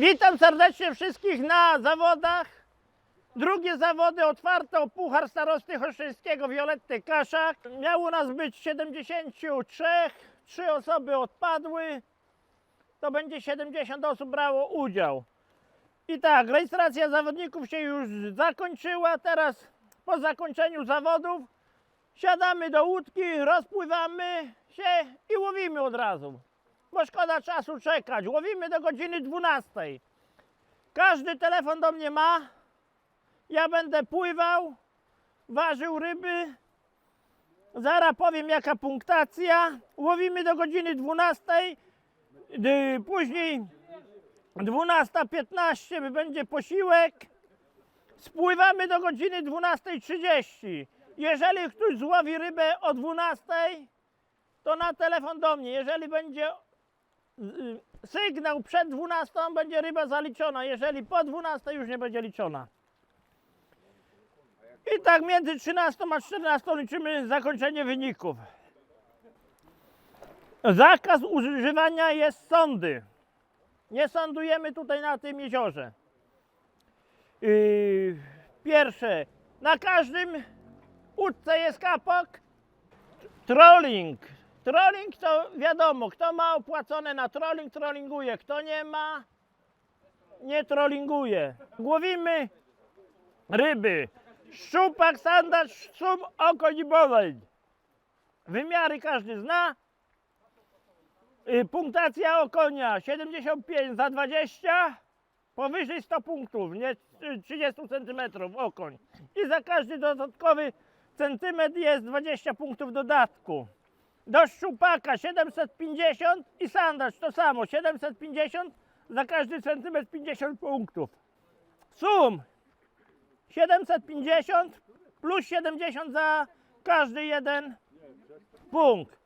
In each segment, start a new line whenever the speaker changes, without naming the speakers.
Witam serdecznie wszystkich na zawodach. Drugie zawody otwarte o Puchar Starosty Choszczyńskiego Violetty Kaszak. Miało nas być 73, trzy osoby odpadły. To będzie 70 osób brało udział. I tak, rejestracja zawodników się już zakończyła. Teraz po zakończeniu zawodów siadamy do łódki, rozpływamy się i łowimy od razu. Bo szkoda czasu czekać. Łowimy do godziny 12. Każdy telefon do mnie ma. Ja będę pływał, ważył ryby. Zaraz powiem jaka punktacja. Łowimy do godziny 12. Dy- Później 12.15 będzie posiłek. Spływamy do godziny 12.30. Jeżeli ktoś złowi rybę o 12.00, to na telefon do mnie. Jeżeli będzie sygnał przed 12, będzie ryba zaliczona. Jeżeli po 12 już nie będzie liczona. I tak między 13 a 14 liczymy zakończenie wyników. Zakaz używania jest sądy. Nie sądujemy tutaj na tym jeziorze. Yy, pierwsze, na każdym łódce jest kapok. Trolling. Trolling to wiadomo, kto ma opłacone na trolling, trollinguje. Kto nie ma, nie trollinguje. Łowimy ryby. Szczupak, sandacz, szum, okoń i. Wymiary każdy zna. Y, Punktacja okonia 75 za 20, powyżej 100 punktów, nie y, 30 cm okoń. I za każdy dodatkowy centymetr jest 20 punktów dodatku. Do szczupaka 750 i sandacz to samo 750, za każdy centymetr 50 punktów. Sum 750 plus 70 za każdy jeden punkt.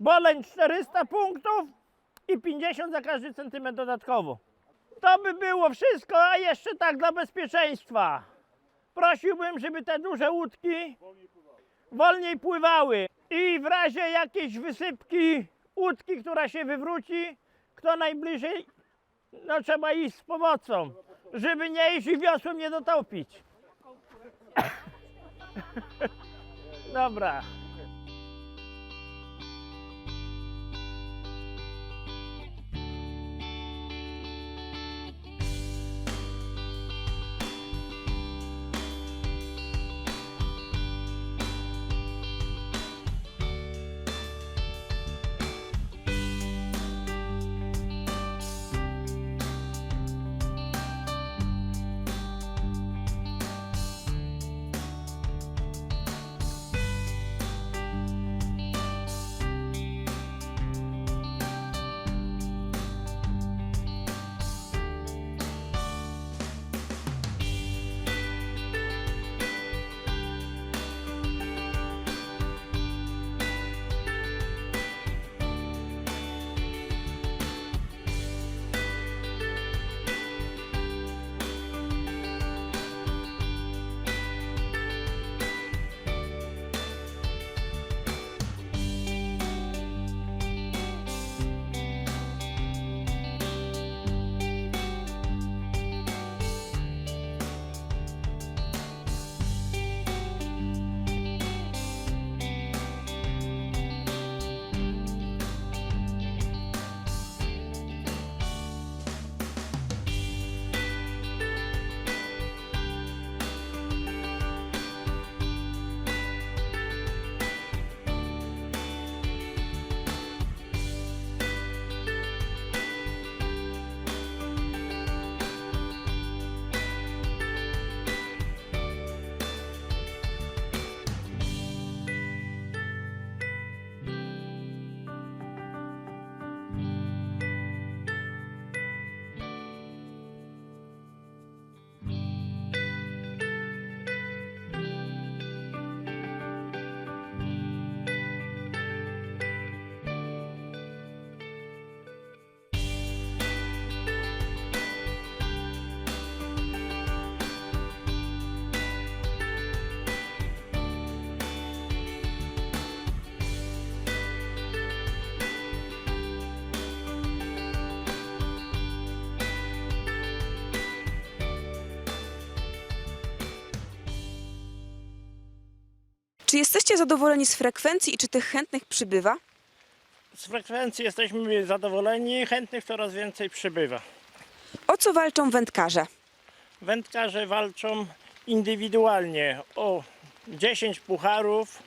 Boleń 400 punktów i 50 za każdy centymetr dodatkowo. To by było wszystko, a jeszcze tak dla bezpieczeństwa. Prosiłbym, żeby te duże łódki wolniej pływały i w razie jakiejś wysypki łódki, która się wywróci, kto najbliżej, no trzeba iść z pomocą, żeby nie iść i wiosłem nie dotopić. Dobra.
Czy jesteście zadowoleni z frekwencji i czy tych chętnych przybywa?
Z frekwencji jesteśmy zadowoleni, chętnych coraz więcej przybywa.
O co walczą wędkarze?
Wędkarze walczą indywidualnie o 10 pucharów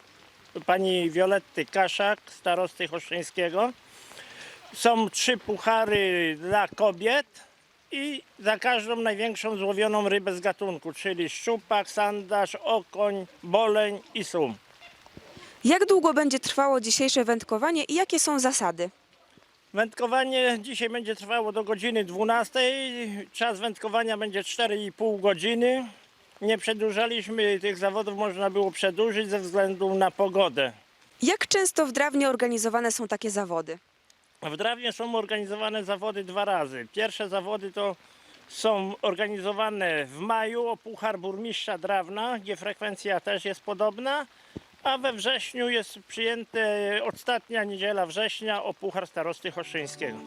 pani Violetty Kaszak, starosty Choszczyńskiego. Są trzy puchary dla kobiet i za każdą największą złowioną rybę z gatunku, czyli szczupak, sandaż, okoń, boleń i sum.
Jak długo będzie trwało dzisiejsze wędkowanie i jakie są zasady?
Wędkowanie dzisiaj będzie trwało do godziny 12. Czas wędkowania będzie 4,5 godziny. Nie przedłużaliśmy tych zawodów, można było przedłużyć ze względu na pogodę.
Jak często w Drawnie organizowane są takie zawody?
W Drawnie są organizowane zawody dwa razy. Pierwsze zawody to są organizowane w maju o Puchar Burmistrza Drawna, gdzie frekwencja też jest podobna, a we wrześniu jest przyjęte ostatnia niedziela września o Puchar Starosty Choszyńskiego.